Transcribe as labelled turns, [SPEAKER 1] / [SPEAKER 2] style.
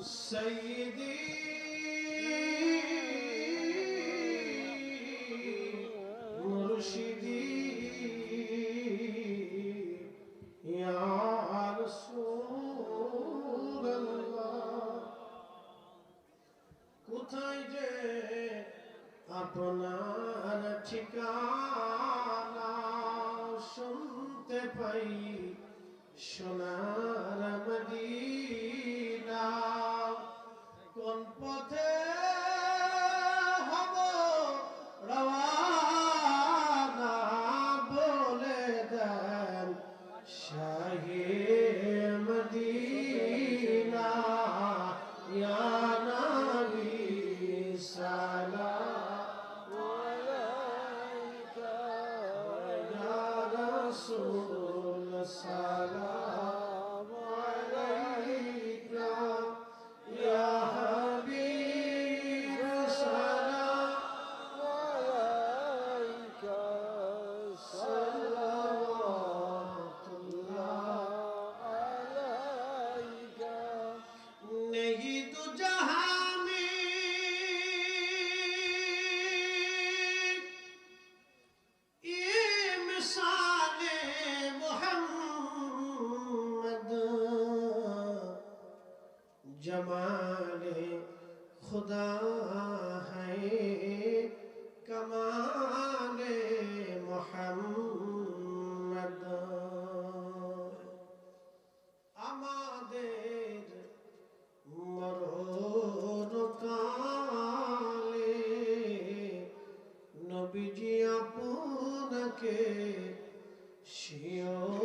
[SPEAKER 1] سيدي مرشدي يا رسول الله কোথায় যে আপনার ঠিকানা শুনতে পাই সোনার جمال খুদা ہے کمال محمد আমাদের নবীজি আপনাকে শিয়